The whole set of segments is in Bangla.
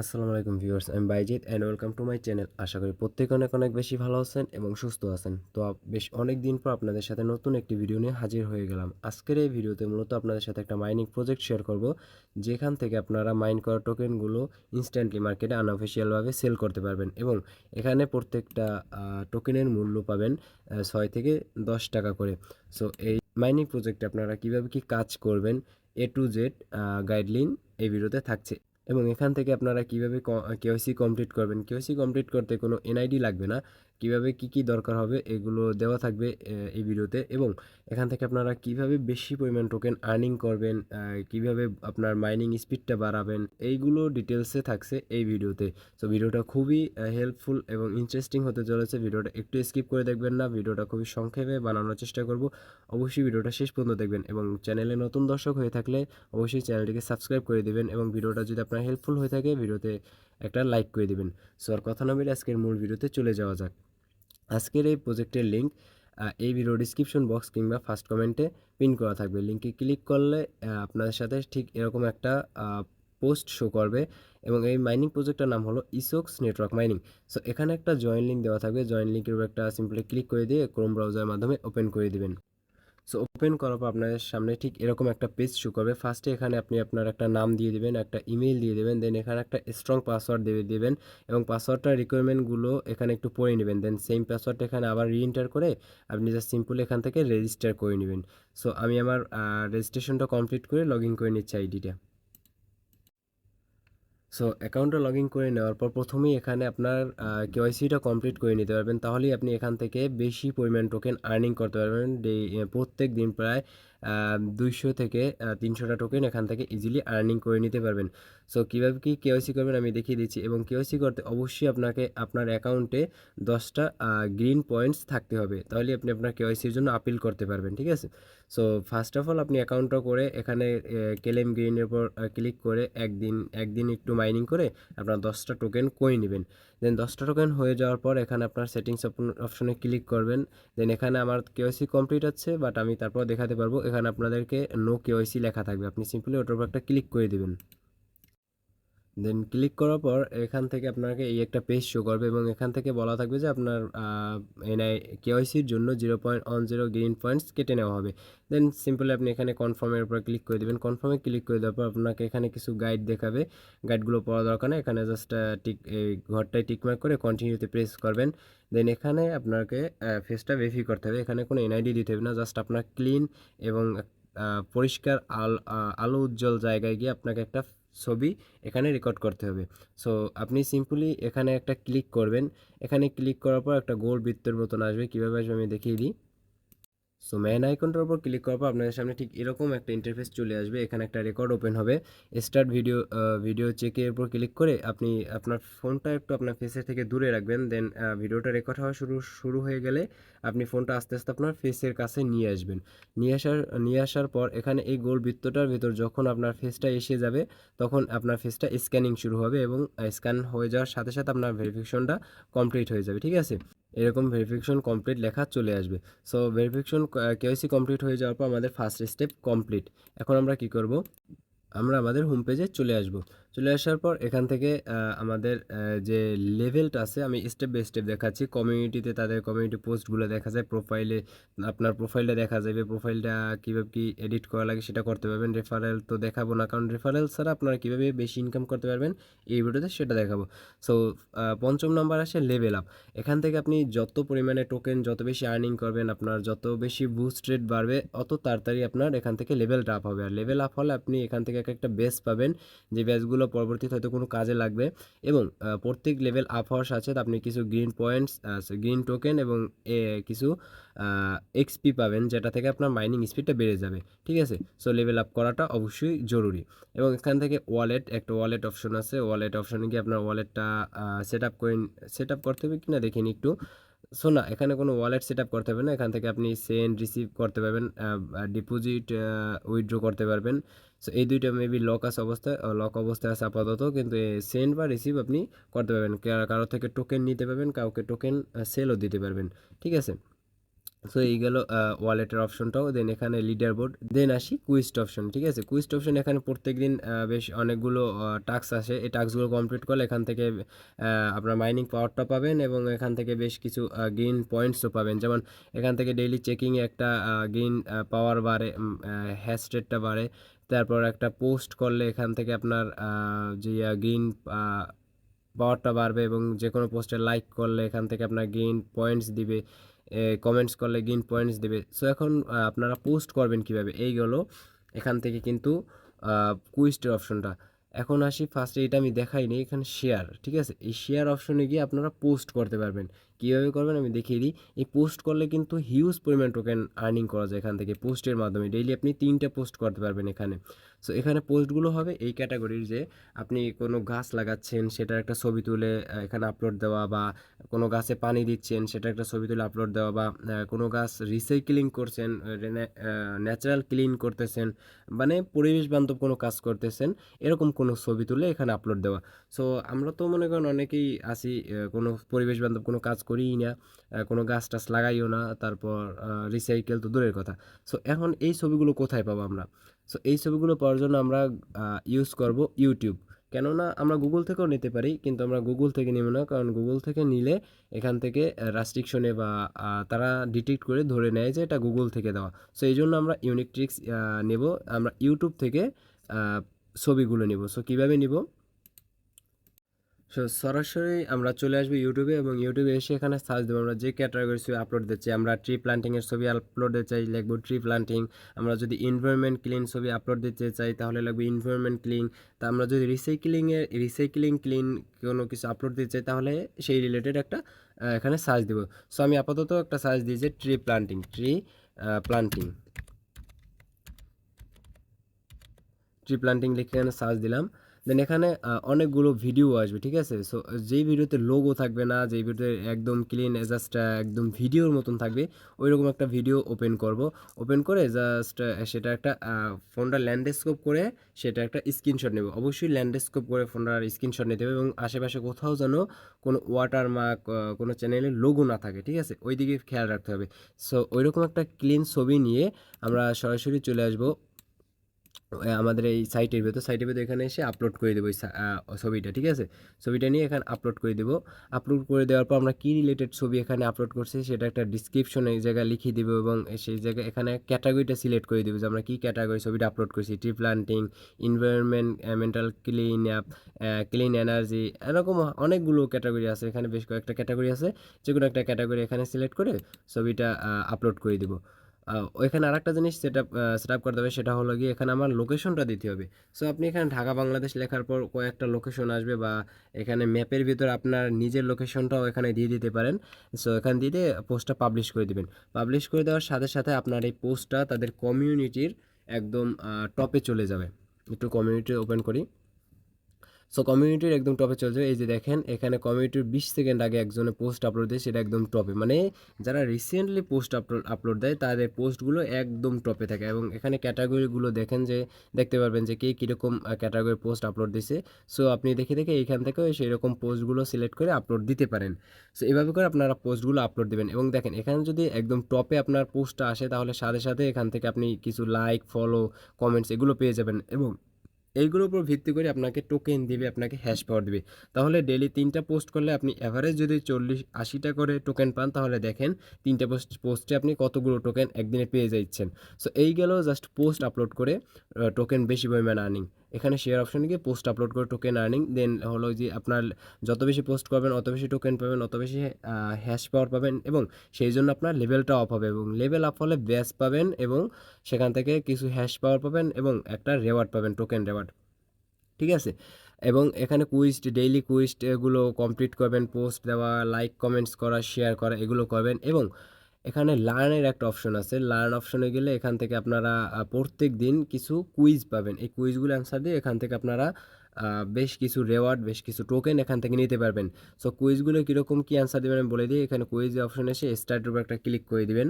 আসসালামু আলাইকুম ভিউয়ার্স, আমি Baijit and welcome to my channel আশা করি প্রত্যেকে অনেক অনেক বেশি ভালো আছেন এবং সুস্থ আছেন। তো বেশ অনেক দিন পর আপনাদের সাথে নতুন একটি ভিডিও নিয়ে হাজির হয়ে গেলাম। আজকের এই ভিডিওতে মূলত আপনাদের সাথে একটা মাইনিং প্রজেক্ট শেয়ার করব, যেখান থেকে আপনারা মাইন করা টোকেনগুলো ইনস্ট্যান্টলি মার্কেটে আনঅফিসিয়ালভাবে সেল করতে পারবেন এবং এখানে প্রত্যেকটা টোকেনের মূল্য পাবেন ছয় থেকে দশ টাকা করে। সো এই মাইনিং প্রজেক্টে আপনারা কীভাবে কি কাজ করবেন এ টু জেড গাইডলাইন এই ভিডিওতে থাকছে। এবং এখান থেকে আপনারা কীভাবে কেওয়াইসি কমপ্লিট করবেন? কেওয়াইসি কমপ্লিট করতে কোনো এনআইডি লাগবে না। কীভাবে কি কি দরকার হবে এগুলো দেওয়া থাকবে এই ভিডিওতে। এবং এখান থেকে আপনারা কীভাবে বেশি পরিমাণ টোকেন আর্নিং করবেন কীভাবে আপনার মাইনিং স্পিডটা বাড়াবেন, এইগুলো ডিটেলসে থাকছে এই ভিডিওতে। সো ভিডিওটা খুবই হেল্পফুল এবং ইন্টারেস্টিং হতে চলেছে। ভিডিওটা একটু স্কিপ করে দেখবেন না। ভিডিওটা খুবই সংক্ষেপে বানানোর চেষ্টা করব। অবশ্যই ভিডিওটা শেষ পর্যন্ত দেখবেন এবং চ্যানেলে নতুন দর্শক হয়ে থাকলে অবশ্যই চ্যানেলটিকে সাবস্ক্রাইব করে দেবেন এবং ভিডিওটা যদি আপনার হেল্পফুল হয়ে থাকে, ভিডিওতে একটা লাইক করে দিবেন। সো আর কথা না আজকের মূল ভিডিওতে চলে যাওয়া যাক। আজকের এই প্রজেক্টের লিঙ্ক এই ভিডিও ডিসক্রিপশন বক্স কিংবা ফার্স্ট কমেন্টে পিন করা থাকবে। লিঙ্কে ক্লিক করলে আপনাদের সাথে ঠিক এরকম একটা পোস্ট শো করবে এবং এই মাইনিং প্রজেক্টটার নাম হলো ইসোক্স নেটওয়ার্ক মাইনিং সো এখানে একটা জয়েন লিঙ্ক দেওয়া থাকবে। জয়েন লিঙ্কের উপর একটা সিম্পলি ক্লিক করে দিয়ে ক্রোম ব্রাউজারের মাধ্যমে ওপেন করে দিবেন। সো ওপেন করার পর আপনাদের সামনে ঠিক এরকম একটা পেজ শো করবে। ফার্স্টে এখানে আপনি আপনার একটা নাম দিয়ে দেবেন, একটা ইমেল দিয়ে দেবেন দেন এখানে একটা স্ট্রং পাসওয়ার্ড দিয়ে দেবেন এবং পাসওয়ার্ডটার রিকোয়ারমেন্টগুলো এখানে একটু পড়ে নেবেন। দেন সেম পাসওয়ার্ড এখানে আবার রি এন্টার করে আপনি জাস্ট সিম্পল এখান থেকে রেজিস্টার করে নেবেন। সো আমি আমার রেজিস্ট্রেশনটা কমপ্লিট করে লগ ইন করে নিচ্ছি আইডিটা সো অ্যাকাউন্টটা লগ ইন করে নেওয়ার পর প্রথমেই এখানে আপনার কেওয়াইসিটা কমপ্লিট করে নিতে পারবেন। তাহলেই আপনি এখান থেকে বেশি পরিমাণ টোকেন আর্নিং করতে পারবেন। প্রত্যেক দিন প্রায় দুইশো থেকে তিনশোটা টোকেন এখান থেকে ইজিলি আর্নিং করে নিতে পারবেন। সো কীভাবে কি কেওয়াইসি করবেন আমি দেখিয়ে দিচ্ছি এবং কেওয়াইসি করতে অবশ্যই আপনাকে আপনার অ্যাকাউন্টে দশটা গ্রিন পয়েন্টস থাকতে হবে। তাহলে আপনি আপনার কেওয়াইসির জন্য আপিল করতে পারবেন, ঠিক আছে? সো ফার্স্ট অফ অল আপনি অ্যাকাউন্টটা করে এখানে কেলেম গ্রিনের উপর ক্লিক করে একদিন একদিন একটু মাইনিং করে আপনার দশটা টোকেন করে নেবেন। দেন দশটা টোকেন হয়ে যাওয়ার পর এখানে আপনার সেটিংস অপশনে ক্লিক করবেন। দেন এখানে আমার কেওয়াইসি কমপ্লিট আছে বাট আমি তারপর দেখাতে পারব এখানে আপনাদেরকে নো কেওয়াইসি লেখা থাকবে। আপনি সিম্পলি ওটার উপর একটা ক্লিক করে দিবেন। দেন ক্লিক করার পর এখান থেকে আপনাকে এই একটা পেজ শো করবে এবং এখান থেকে বলা থাকবে যে আপনার এনআই কেওয়াইসির জন্য zero point one zero green points কেটে নেওয়া হবে। দেন সিম্পলি আপনি এখানে কনফার্মের উপর ক্লিক করে দেবেন। কনফার্মে ক্লিক করে দেওয়ার পর আপনাকে এখানে কিছু গাইড দেখাবে। গাইডগুলো পড়া দরকার নেই। এখানে জাস্ট টিক এই ঘরটায় টিকমার্ক করে কন্টিনিউতে প্রেস করবেন। দেন এখানে আপনাকে ফেসটা ভেরিফাই করতে হবে। এখানে কোনো এনআইডি দিতে হবে না। জাস্ট আপনার ক্লিন এবং পরিষ্কার আল আলো উজ্জ্বল জায়গায় গিয়ে আপনাকে একটা ছবি এখানে রেকর্ড করতে হবে। সো আপনি সিম্পলি এখানে একটা ক্লিক করবেন। এখানে ক্লিক করার পর একটা গোল বৃত্তের মতন আসবে। কীভাবে আসবে আমি দেখিয়ে দিই। সো ম্যান আইকনটার উপর ক্লিক করার পর আপনাদের সামনে ঠিক এরকম একটা ইন্টারফেস চলে আসবে। এখানে একটা রেকর্ড ওপেন হবে। স্টার্ট ভিডিও ভিডিও চেকের উপর ক্লিক করে আপনি আপনার ফোনটা একটু আপনার ফেসের থেকে দূরে রাখবেন। দেন ভিডিওটা রেকর্ড হওয়া শুরু শুরু হয়ে গেলে আপনি ফোনটা আস্তে আস্তে আপনার ফেসের কাছে নিয়ে আসবেন। নিয়ে আসার নিয়ে আসার পর এখানে এই গোল বৃত্তটার ভিতর যখন আপনার ফেসটা এসে যাবে, তখন আপনার ফেসটা স্ক্যানিং শুরু হবে এবং স্ক্যান হয়ে যাওয়ার সাথে সাথে আপনার ভেরিফিকেশনটা কমপ্লিট হয়ে যাবে। ঠিক আছে? এরকম ভেরিফিকেশন কমপ্লিট লেখা চলে আসবে। সো ভেরিফিকেশন কেওয়াইসি কমপ্লিট হয়ে যাওয়ার পর আমাদের ফার্স্ট স্টেপ কমপ্লিট এখন আমরা কি করব? আমরা আমাদের হোম পেজে চলে আসব। চলে আসার পর এখান থেকে আমাদের যে লেভেলটা আছে, আমি স্টেপ বাই স্টেপ দেখাচ্ছি। কমিউনিটিতে তাদের কমিউনিটি পোস্টগুলো দেখা যায় প্রোফাইলে আপনার প্রোফাইলটা দেখা যাবে প্রোফাইলটা কীভাবে কী এডিট করা লাগে সেটা করতে পারবেন। রেফারেল তো দেখাবো না, কারণ রেফারেল ছাড়া আপনারা কীভাবে বেশি ইনকাম করতে পারবেন, এই ভিডিওতে সেটা দেখাবো। সো পঞ্চম নাম্বার আসে লেভেল আপ এখান থেকে আপনি যত পরিমাণে টোকেন যত বেশি আর্নিং করবেন, আপনার যত বেশি বুস্ট রেট বাড়বে, অত তাড়াতাড়ি আপনার এখান থেকে লেভেলটা আপ হবে। আর লেভেল আপ হলে আপনি এখান থেকে এক একটা বেস পাবেন। যে বেসগুলো পরবর্তীতে হয়তো কোনো কাজে লাগবে এবং প্রত্যেক লেভেল আপ হওয়ার সাথে আপনি কিছু গ্রিন পয়েন্টস গ্রিন টোকেন এবং কিছু এক্সপি পাবেন যেটা থেকে আপনার মাইনিং স্পিডটা বেড়ে যাবে, ঠিক আছে? সো লেভেল আপ করাটা অবশ্যই জরুরি। এবং এখান থেকে ওয়ালেট একটা ওয়ালেট অপশন আছে ওয়ালেট অপশনে গিয়ে আপনার ওয়ালেটটা সেট আপ করে সেট আপ করতে হবে কি না নিন একটু। সো না, এখানে কোনো ওয়ালেট সেট আপ করতে হবে না, এখান থেকে আপনি সেন্ড রিসিভ করতে পারবেন ডিপোজিট উইথড্র করতে পারবেন। সো এই দুইটা মেবি লক আছে অবস্থায় লক অবস্থায় আছে আপাতত, কিন্তু সেন্ড বা রিসিভ আপনি করতে পারবেন। কারও থেকে টোকেন নিতে পারবেন, কাউকে টোকেন সেলও দিতে পারবেন। ঠিক আছে? সো এই গেল ওয়ালেটের অপশনটাও দেন এখানে লিডার বোর্ড দেন আসি কুইস্ট অপশন ঠিক আছে? কুইস্ট অপশন এখানে প্রত্যেক দিন বেশ অনেকগুলো টাস্ক আসে। এই টাস্কগুলো কমপ্লিট করলে এখান থেকে আপনার মাইনিং পাওয়ারটা পাবেন এবং এখান থেকে বেশ কিছু গেইন পয়েন্টসও পাবেন। যেমন এখান থেকে ডেইলি চেকিংয়ে একটা গেইন পাওয়ার বাড়ে হ্যাশ রেটটা বাড়ে। তারপর একটা পোস্ট করলে এখান থেকে আপনার যে গেইন পাওয়ারটা বাড়বে এবং যে কোনো পোস্টে লাইক করলে এখান থেকে আপনার গেইন পয়েন্টস দিবে কমেন্টস করলে গেইন পয়েন্টস দেবে। সো এখন আপনারা পোস্ট করবেন কীভাবে? এই গেলো এখান থেকে কিন্তু কুইস্টের অপশনটা এখন আসি ফার্স্টে এটা আমি দেখাইনি, এখানে শেয়ার ঠিক আছে? এই শেয়ার অপশনে গিয়ে আপনারা পোস্ট করতে পারবেন। কীভাবে করবেন আমি দেখিয়ে দিই। এই পোস্ট করলে কিন্তু হিউজ পরিমাণ টোকেন আর্নিং করা যায় এখান থেকে পোস্টের মাধ্যমে। ডেইলি আপনি তিনটে পোস্ট করতে পারবেন এখানে। সো এখানে পোস্টগুলো হবে এই ক্যাটাগরির যে আপনি কোনো গাছ লাগাচ্ছেন, সেটার একটা ছবি তুলে এখানে আপলোড দেওয়া বা কোনো গাছে পানি দিচ্ছেন সেটা একটা ছবি তুলে আপলোড দেওয়া বা কোনো গাছ রিসাইক্লিং করছেন ন্যাচারাল ক্লিন করতেছেন মানে পরিবেশ বান্ধব কোনো কাজ করতেছেন, এরকম কোনো ছবি তুলে এখানে আপলোড দেওয়া। সো আমরা তো মনে করেন অনেকেই আসি কোনো পরিবেশ বান্ধব কোনো কাজ করিই না কোনো গাছ টাছ লাগাইও না, তারপর রিসাইকেল তো দূরের কথা। সো এখন এই ছবিগুলো কোথায় পাবো আমরা? সো এই ছবিগুলো পাওয়ার জন্য আমরা ইউজ করব ইউটিউব কেননা আমরা গুগল থেকেও নিতে পারি, কিন্তু আমরা গুগল থেকে নেব না, কারণ গুগল থেকে নিলে এখান থেকে রাস্ট্রিকশনে বা তারা ডিটেক্ট করে ধরে নেয় যে এটা গুগল থেকে দেওয়া। সো এই জন্য আমরা ইউনিক ট্রিক্স নেব। আমরা ইউটিউব থেকে ছবিগুলো নেব। সো কীভাবে নিব? সো সরাসরি আমরা চলে আসব ইউটিউবে এবং ইউটিউবে এসে এখানে সার্চ দেবো। আমরা যে ক্যাটাগরি ছবি আপলোড দিচ্ছি আমরা ট্রি প্লান্টিংয়ের ছবি আপলোড দিতে চাই, লিখব ট্রি প্লান্টিং আমরা যদি এনভায়রনমেন্ট ক্লিন ছবি আপলোড দিতে চাই, তাহলে লাগবে এনভায়রনমেন্ট ক্লিন তা আমরা যদি রিসাইক্লিংয়ের রিসাইক্লিং ক্লিন কোনো কিছু আপলোড দিতে চাই, তাহলে সেই রিলেটেড একটা এখানে সার্চ দেবো। সো আমি আপাতত একটা সার্চ যে tree planting tree planting tree planting লিখে এখানে সার্চ দিলাম। দেন এখানে অনেকগুলো ভিডিও আসবে, ঠিক আছে? সো যেই ভিডিওতে লোগো থাকবে না, যেই ভিডিওতে একদম ক্লিন জাস্ট একদম ভিডিওর মতন থাকবে ওই রকম একটা ভিডিও ওপেন করব। ওপেন করে জাস্ট সেটা একটা ফোনটা ল্যান্ডস্কোপ করে সেটা একটা স্ক্রিনশট নেব। অবশ্যই ল্যান্ডস্কোপ করে ফোনটার স্ক্রিনশট নিতে হবে এবং আশেপাশে কোথাও যেন কোনো ওয়াটারমার্ক কোনো চ্যানেলের লোগো না থাকে, ঠিক আছে? ওই দিকে খেয়াল রাখতে হবে। সো ওইরকম একটা ক্লিন ছবি নিয়ে আমরা সরাসরি চলে আসব। আমাদের এই সাইটের ভেতর সাইটের ভেতর এখানে এসে আপলোড করে দেবো ছবিটা, ঠিক আছে? ছবিটা নিয়ে এখানে আপলোড করে দেবো। আপলোড করে দেওয়ার পর আমরা কী রিলেটেড ছবি এখানে আপলোড করছি সেটা একটা ডিসক্রিপশন এই জায়গায় লিখিয়ে দেবো এবং সেই জায়গায় এখানে ক্যাটাগরিটা সিলেক্ট করে দেবো যে আমরা কী ক্যাটাগরি ছবিটা আপলোড করছি। Tree planting environment mental clean app clean energy এরকম অনেকগুলো ক্যাটাগরি আছে। এখানে বেশ কয়েকটা ক্যাটাগরি আছে। যে কোনো একটা ক্যাটাগরি এখানে সিলেক্ট করে ছবিটা আপলোড করে দেবো। ওইখানে আরেকটা জিনিস সেটা সেট আপ করতে হবে সেটা হলো গিয়ে এখানে আমার লোকেশনটা দিতে হবে। সো আপনি এখানে ঢাকা, বাংলাদেশ লেখার পর কয়েকটা লোকেশন আসবে বা এখানে ম্যাপের ভিতর আপনার নিজের লোকেশনটাও এখানে দিয়ে দিতে পারেন। সো এখান দিয়ে পোস্টটা পাবলিশ করে দিবেন। পাবলিশ করে দেওয়ার সাথে সাথে আপনার এই পোস্টটা তাদের কমিউনিটির একদম টপে চলে যাবে। একটু কমিউনিটি ওপেন করি। সো কমিউনিটির একদম টপে চলে যাবে। এই যে দেখেন, এখানে কমিউনিটির বিশ সেকেন্ড আগে একজনে পোস্ট আপলোড দেয়, সেটা একদম টপে মানে যারা রিসেন্টলি পোস্ট আপলোড আপলোড দেয়, তাদের পোস্টগুলো একদম টপে থাকে। এবং এখানে ক্যাটাগরিগুলো দেখেন যে, দেখতে পারবেন যে কে কীরকম ক্যাটাগরি পোস্ট আপলোড দিছে সো আপনি দেখে দেখে এইখান থেকেও সেই রকম পোস্টগুলো সিলেক্ট করে আপলোড দিতে পারেন। সো এভাবে করে আপনারা পোস্টগুলো আপলোড দেবেন। এবং দেখেন, এখানে যদি একদম টপে আপনার পোস্টটা আসে, তাহলে সাথে সাথে এখান থেকে আপনি কিছু লাইক ফলো কমেন্টস এগুলো পেয়ে যাবেন। এবং এইগুলোর উপর ভিত্তি করে আপনাকে টোকেন দিবে, আপনাকে হ্যাশ পাওয়ার দিবে। তাহলে ডেলি তিনটা পোস্ট করলে আপনি অ্যাভারেজ যদি চল্লিশ, আশিটা করে টোকেন পান, তাহলে দেখেন তিনটা পোস্ট পোস্টে আপনি কতগুলো টোকেন একদিনে পেয়ে যাচ্ছেন। সো এই গেল জাস্ট পোস্ট আপলোড করে টোকেন বেশি পরিমাণ আর্নিং এখানে শেয়ার অপশনে গিয়ে পোস্ট আপলোড করে টোকেন আর্নিং দেন হলো যে আপনার যত বেশি পোস্ট করবেন অত বেশি টোকেন পাবেন, অত বেশি হ্যাশ পাওয়ার পাবেন, এবং সেই জন্য আপনার লেভেলটা অফ হবে, এবং লেভেল আপ হলে ব্যাস পাবেন, এবং সেখান থেকে কিছু হ্যাশ পাওয়ার পাবেন এবং একটা রেওয়ার্ড পাবেন টোকেন রেওয়ার্ড ঠিক আছে? এবং এখানে কুইস্ট ডেইলি কুইস্ট এগুলো কমপ্লিট করবেন পোস্ট দেওয়া লাইক কমেন্টস করা শেয়ার করা, এগুলো করবেন এবং এখানে লার্নের একটা অপশন আছে। লার্ন অপশনে গেলে এখান থেকে আপনারা প্রত্যেক দিন কিছু কুইজ পাবেন। এই কুইজগুলো অ্যান্সার দিয়ে এখান থেকে আপনারা বেশ কিছু রেওয়ার্ড বেশ কিছু টোকেন এখান থেকে নিতে পারবেন। সো কুইজগুলো কীরকম কী অ্যান্সার দেবেন আমি বলে দিই। এখানে কুইজ অপশন এসে স্টার্টের উপর একটা ক্লিক করে দিবেন।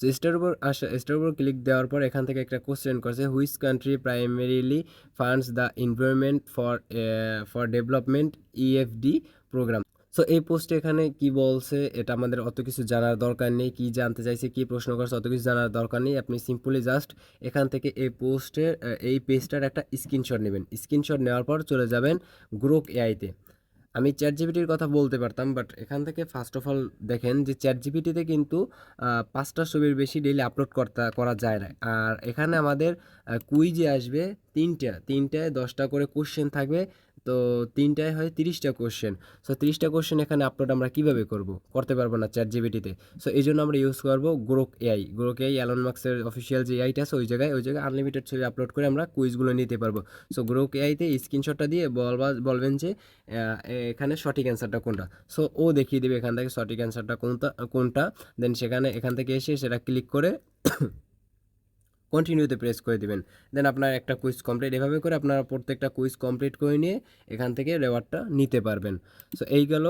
তো স্টার উপর আসা স্টার উপর ক্লিক দেওয়ার পর এখান থেকে একটা কোশ্চেন করছে which country primarily funds the environment for for development EFD program so এই পোস্টে এখানে কি বলছে, এটা আমাদের অত কিছু জানার দরকার নেই, কি জানতে চাইছে, কি প্রশ্ন করছে, অত কিছু জানার দরকার নেই। আপনি সিম্পলি জাস্ট এখান থেকে এই পোস্টের এই পেজটার একটা স্ক্রিনশট নেবেন। স্ক্রিনশট নেওয়ার পর চলে যাবেন গ্রোক এআইতে আমি চ্যাট জিপিটির কথা বলতে পারতাম বাট এখান থেকে ফার্স্ট অফ অল দেখেন যে চ্যাট জিপিটিতে কিন্তু পাঁচটা ছবির বেশি ডেইলি আপলোড করতে, করা যায় না। আর এখানে আমাদের কুইজে আসবে তিনটা, তিনটায় দশটা করে কোশ্চেন থাকবে। তো তিনটায় হয় তিরিশটা কোশ্চেন সো তিরিশটা কোশ্চেন এখানে আপলোড আমরা কীভাবে করব? করতে পারব না চ্যাট জিবিটিতে সো এই জন্য আমরা ইউজ করব Grok AI Grok AI Elon মার্কসের অফিসিয়াল যে এআইটা আছে, ওই জায়গায় ওই জায়গায় আনলিমিটেড ছবি আপলোড করে আমরা কুইজগুলো নিতে পারব। সো গ্রোক এআইতে স্ক্রিনশটটা দিয়ে বলবা, বলবেন যে এখানে সঠিক অ্যান্সারটা কোনটা? সো ও দেখিয়ে দেবে এখান থেকে সঠিক অ্যান্সারটা কোনটা কোনটা? দেন সেখানে, এখান থেকে এসে সেটা ক্লিক করে কন্টিনিউতে প্রেস করে দিবেন। দেন আপনার একটা কুইজ কমপ্লিট এভাবে করে আপনারা প্রত্যেকটা কুইজ কমপ্লিট করে নিয়ে এখান থেকে রেওয়ার্ডটা নিতে পারবেন। সো এই গেল।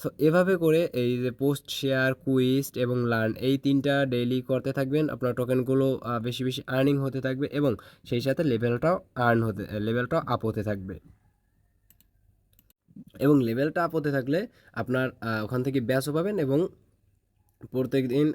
সো এভাবে করে এই যে পোস্ট শেয়ার কুইজ এবং লার্ন এই তিনটা ডেইলি করতে থাকবেন। আপনার টোকেনগুলো বেশি বেশি আর্নিং হতে থাকবে এবং সেই সাথে লেভেলটাও আর্ন হতে লেভেলটাও আপ হতে থাকবে। এবং লেভেলটা আপ হতে থাকলে আপনার ওখান থেকে ব্যাচও পাবেন এবং প্রত্যেক দিন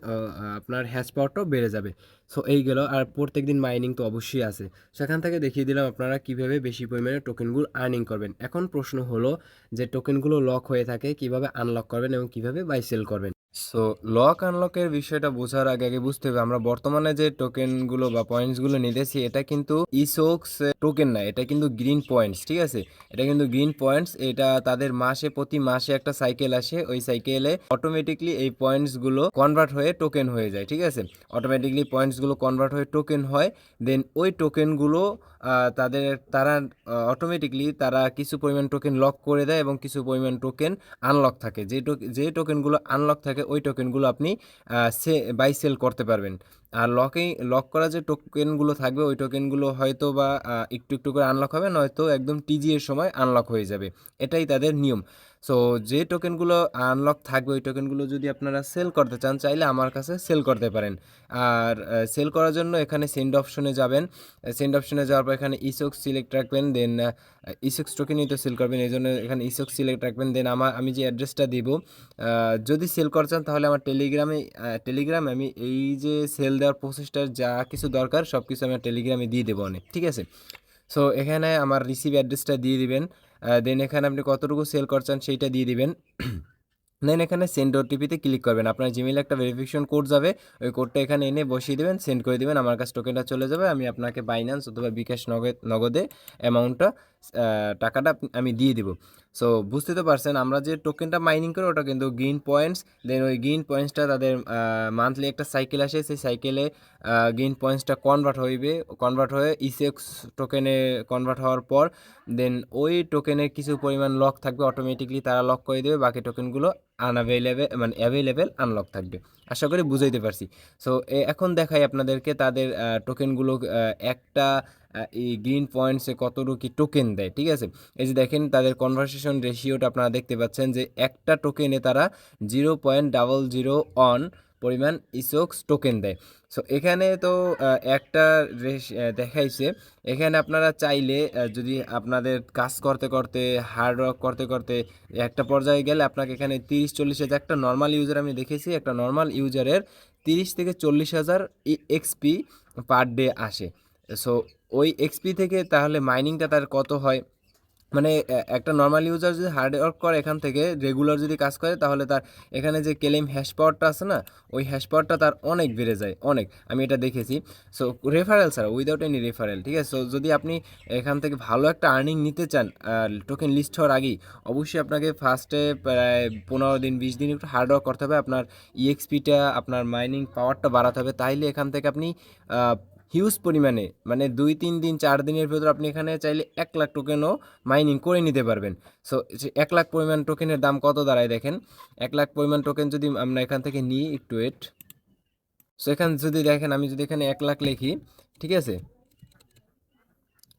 আপনার হ্যাশ পাওয়ারটাও বেড়ে যাবে। সো এই গেল। আর প্রত্যেক দিন মাইনিং তো অবশ্যই আছে। সেখান থেকে দেখিয়ে দিলাম আপনারা কীভাবে বেশি পরিমাণে টোকেনগুলো আর্নিং করবেন। এখন প্রশ্ন হলো যে টোকেনগুলো লক হয়ে থাকে, কীভাবে আনলক করবেন এবং কীভাবে বাই সেল করবেন? সো লক আনলকের বিষয়টা বোঝার আগে আগে বুঝতে হবে, আমরা বর্তমানে যে টোকেনগুলো বা পয়েন্টসগুলো নিতেছি, এটা কিন্তু ইসোক্স টোকেন না, এটা কিন্তু গ্রিন পয়েন্টস ঠিক আছে? এটা কিন্তু গ্রিন পয়েন্টস এটা তাদের মাসে, প্রতি মাসে একটা সাইকেল আসে, ওই সাইকেলে অটোমেটিকলি এই পয়েন্টসগুলো কনভার্ট হয়ে টোকেন হয়ে যায়, ঠিক আছে? অটোমেটিকলি পয়েন্টসগুলো কনভার্ট হয়ে টোকেন হয় দেন ওই টোকেনগুলো তাদের, তারা অটোমেটিকলি তারা কিছু পরিমাণ টোকেন লক করে দেয় এবং কিছু পরিমাণ টোকেন আনলক থাকে। যে যে টোকেনগুলো আনলক থাকে, ওই টোকেনগুলো আপনি সে বাই সেল করতে পারবেন। আর লকেই লক করা যে টোকেনগুলো থাকবে, ওই টোকেনগুলো হয়তো বা একটু একটু করে আনলক হবে, নয়তো একদম টিজি এর সময় আনলক হয়ে যাবে। এটাই তাদের নিয়ম। সো যে টোকেনগুলো আনলক থাকবে, ওই টোকেনগুলো যদি আপনারা সেল করতে চান, চাইলে আমার কাছে সেল করতে পারেন। আর সেল করার জন্য এখানে সেন্ড অপশনে যাবেন। সেন্ড অপশনে যাওয়ার পর এখানে ইসোক্স সিলেক্ট রাখবেন দেন ইসোক্স টোকেনই তো সেল করবেন, এই জন্য এখানে ইসোক্স সিলেক্ট রাখবেন দেন আমার আমি যে অ্যাড্রেসটা দিব যদি সেল করতে চান, তাহলে আমার টেলিগ্রামে টেলিগ্রামে আমি এই যে সেল দেওয়ার প্রসেসটার যা কিছু দরকার সব কিছু আমি টেলিগ্রামে দিয়ে দেবো অনেক, ঠিক আছে? সো এখানে আমার রিসিভ অ্যাড্রেসটা দিয়ে দিবেন। দেন এখানে আপনি কতটুকু সেল করছেন সেইটা দিয়ে দিবেন। দেন এখানে সেন্ড ওটিপিতে ক্লিক করবেন। আপনার জিমেলে একটা ভেরিফিকেশন কোড যাবে। ওই কোডটা এখানে এনে বসিয়ে দেবেন সেন্ড করে দেবেন। আমার কাছে টোকেনটা চলে যাবে। আমি আপনাকে বাইন্যান্স অথবা বিকাশ নগদ নগদে অ্যামাউন্টটা টাকাটা আমি দিয়ে দিব। সো বুঝতে তো পারছেন, আমরা যে টোকেনটা মাইনিং করি, ওটা কিন্তু গ্রিন পয়েন্টস দেন ওই গ্রিন পয়েন্টসটা তাদের মান্থলি একটা সাইকেল আসে, সেই সাইকেলে গ্রিন পয়েন্টসটা কনভার্ট হইবে কনভার্ট হয়ে ইসেক্স টোকেনে কনভার্ট হওয়ার পর দেন ওই টোকেনের কিছু পরিমাণ লক থাকবে অটোমেটিকলি তারা লক করে দেবে, বাকি টোকেনগুলো আনঅ্যাভেলেবেল মানে অ্যাভেলেবেল আনলক থাকবে। আশা করি বুঝাইতে পারছি। সো এখন দেখাই আপনাদেরকে তাদের টোকেনগুলো একটা এই গ্রিন পয়েন্টসে কতটুকু কি টোকেন দেয়, ঠিক আছে? এই যে দেখেন, তাদের কনভারসেশন রেশিওটা আপনারা দেখতে পাচ্ছেন যে একটা টোকেনে তারা zero point double zero one পরিমাণ ইসোক্স টোকেন দেয়। সো এখানে তো একটা দেখাইছে। এখানে আপনারা চাইলে যদি আপনাদের কাজ করতে করতে হার্ড ওয়ার্ক করতে করতে একটা পর্যায়ে গেলে আপনাকে এখানে তিরিশ চল্লিশ হাজার, একটা নর্মাল ইউজার আমি দেখেছি, একটা নর্মাল ইউজারের তিরিশ থেকে চল্লিশ হাজার এক্সপি পার ডে আসে। সো ওই এক্সপি থেকে তাহলে মাইনিংটা তার কত হয়? মানে একটা নর্মাল ইউজার যদি হার্ড ওয়ার্ক করে এখান থেকে রেগুলার যদি কাজ করে, তাহলে তার এখানে যে ক্লেম হ্যাশ পাওয়ারটা আছে না, ওই হ্যাশ পাওয়ারটা তার অনেক বেড়ে যায়, অনেক। আমি এটা দেখেছি। So referral sir without any referral ঠিক আছে? সো যদি আপনি এখান থেকে ভালো একটা আর্নিং নিতে চান টোকেন লিস্ট হওয়ার আগেই, অবশ্যই আপনাকে ফার্স্টে প্রায় পনেরো দিন, বিশ দিন একটু হার্ড ওয়ার্ক করতে হবে। আপনার ইএক্সপিটা আপনার মাইনিং পাওয়ারটা বাড়াতে হবে। তাইলে এখান থেকে আপনি হিউজ পরিমাণে মানে দুই, তিন দিন, চার দিনের ভেতর আপনি এখানে চাইলে এক লাখ টোকেনও মাইনিং করে নিতে পারবেন। সো এক লাখ পরিমাণ টোকেনের দাম কত দাঁড়ায় দেখেন? এক লাখ পরিমাণ টোকেন যদি আমরা এখান থেকে নিই, একটু ওয়েট সো এখানে যদি দেখেন, আমি যদি এখানে এক লাখ লিখি, ঠিক আছে?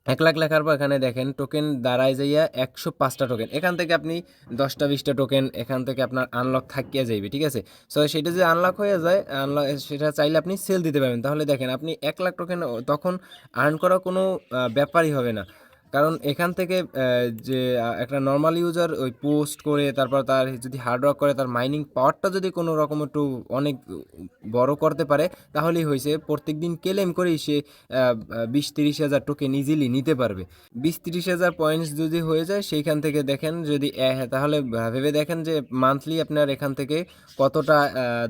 এক লাখ লেখার পর এখানে দেখেন টোকেন দাঁড়ায় যাইয়া একশো পাঁচটা টোকেন এখান থেকে আপনি দশটা, বিশটা টোকেন এখান থেকে আপনার আনলক থাকিয়া যাইবে, ঠিক আছে? সো সেটা যদি আনলক হয়ে যায় আনলক সেটা চাইলে আপনি সেল দিতে পারবেন। তাহলে দেখেন, আপনি এক লাখ টোকেন তখন আর্ন করা কোনো ব্যাপারই হবে না। কারণ এখান থেকে যে একটা নর্মাল ইউজার ওই পোস্ট করে তারপর তার যদি হার্ড ওয়ার্ক করে তার মাইনিং পাওয়ারটা যদি কোনো রকম একটু অনেক বড় করতে পারে তাহলেই হয়েছে প্রত্যেক দিন ক্লেম করেই সে বিশ তিরিশ হাজার টোকেন ইজিলি নিতে পারবে। বিশ তিরিশ হাজার পয়েন্টস যদি হয়ে যায় সেইখান থেকে দেখেন যদি আহ, তাহলে ভেবে দেখেন যে মান্থলি আপনার এখান থেকে কতটা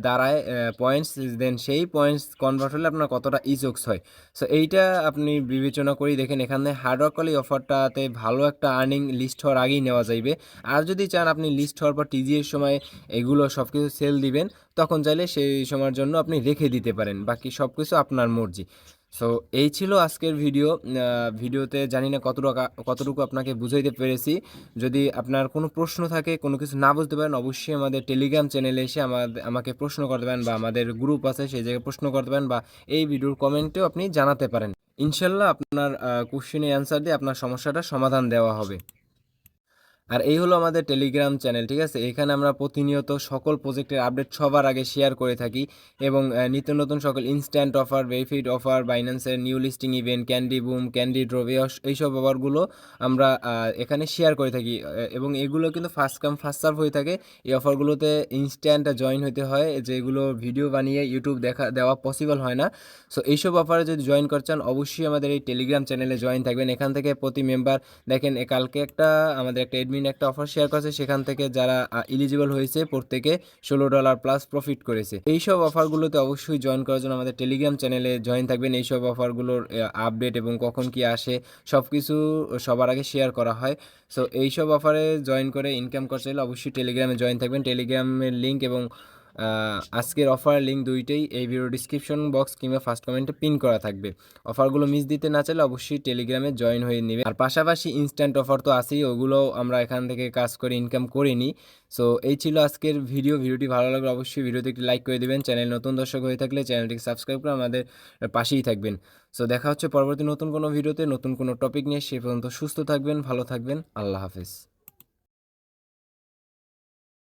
দাঁড়ায় পয়েন্টস দেন সেই পয়েন্টস কনভার্ট হলে আপনার কতটা ইজোক্স হয়। সো এইটা আপনি বিবেচনা করেই দেখেন এখানে হার্ডওয়ার্ক করলে অফারটাতে ভালো একটা আর্নিং লিস্ট হওয়ার আগেই নেওয়া যাইবে। আর যদি চান আপনি লিস্ট হওয়ার পর টিজিএর সময় এগুলো সব কিছু সেল দিবেন, তখন চাইলে সেই সময়ের জন্য আপনি রেখে দিতে পারেন। বাকি সব কিছু আপনার মর্জি। সো এই ছিল আজকের ভিডিও ভিডিওতে জানি না কতটুকু কতটুকু আপনাকে বুঝাইতে পেরেছি। যদি আপনার কোনো প্রশ্ন থাকে, কোনো কিছু না বুঝতে পারেন, অবশ্যই আমাদের টেলিগ্রাম চ্যানেলে এসে আমাদের আমাকে প্রশ্ন করতে পারেন বা আমাদের গ্রুপ আছে, সেই জায়গায় প্রশ্ন করতে পারেন বা এই ভিডিওর কমেন্টেও আপনি জানাতে পারেন। ইনশাল্লাহ আপনার কোশ্চেনে অ্যান্সার দিয়ে আপনার সমস্যাটা সমাধান দেওয়া হবে। আর এই হলো আমাদের টেলিগ্রাম চ্যানেল ঠিক আছে? এখানে আমরা প্রতিনিয়ত সকল প্রজেক্টের আপডেট সবার আগে শেয়ার করে থাকি এবং নিত্য নতুন সকল instant offer verified offer বাইন্যান্সের new listing event candy boom candy drop এইসব অফারগুলো আমরা এখানে শেয়ার করে থাকি এবং এগুলো কিন্তু ফার্স্ট কাম ফার্স্ট সার্ভ হয়ে থাকে। এই অফারগুলোতে ইনস্ট্যান্ট জয়েন হতে হয়, যেগুলো ভিডিও বানিয়ে ইউটিউব দেখা, দেওয়া পসিবল হয় না। সো এইসব অফারে যদি জয়েন করতে চান, অবশ্যই আমাদের এই টেলিগ্রাম চ্যানেলে জয়েন থাকবেন। এখান থেকে প্রতি মেম্বার দেখেন কালকে একটা, আমাদের একটা এডমিন একটা অফার শেয়ার করেছে, সেখান থেকে যারা ইলিজিবল হয়েছে, প্রত্যেকে ষোলো ডলার প্লাস প্রফিট করেছে। এইসব অফারগুলোতে অবশ্যই জয়েন করার জন্য আমাদের টেলিগ্রাম চ্যানেলে জয়েন থাকবেন। এইসব অফারগুলোর আপডেট এবং কখন কি আসে সব কিছু সবার আগে শেয়ার করা হয়। সো এইসব অফারে জয়েন করে ইনকাম করতে চাইলে অবশ্যই টেলিগ্রামে জয়েন থাকবেন। টেলিগ্রামের লিঙ্ক এবং আজকের অফার লিঙ্ক দুইটাই। এই ভিডিও ডিসক্রিপশন বক্স কিংবা ফার্স্ট কমেন্টে পিন করা থাকবে। অফারগুলো মিস দিতে না চাইলে অবশ্যই টেলিগ্রামে জয়েন হয়ে নেবে আর পাশাপাশি ইনস্ট্যান্ট অফার তো আছেই ওগুলো আমরা এখান থেকে কাজ করে ইনকাম করে নিই। সো এই ছিল আজকের ভিডিও ভিডিওটি ভালো লাগলে অবশ্যই ভিডিওতে একটি লাইক করে দেবেন। চ্যানেল নতুন দর্শক হয়ে থাকলে চ্যানেলটিকে সাবস্ক্রাইব করে আমাদের পাশেই থাকবেন। সো দেখা হচ্ছে পরবর্তী নতুন কোনো ভিডিওতে নতুন কোনো টপিক নিয়ে সে পর্যন্ত সুস্থ থাকবেন, ভালো থাকবেন। আল্লাহ হাফেজ।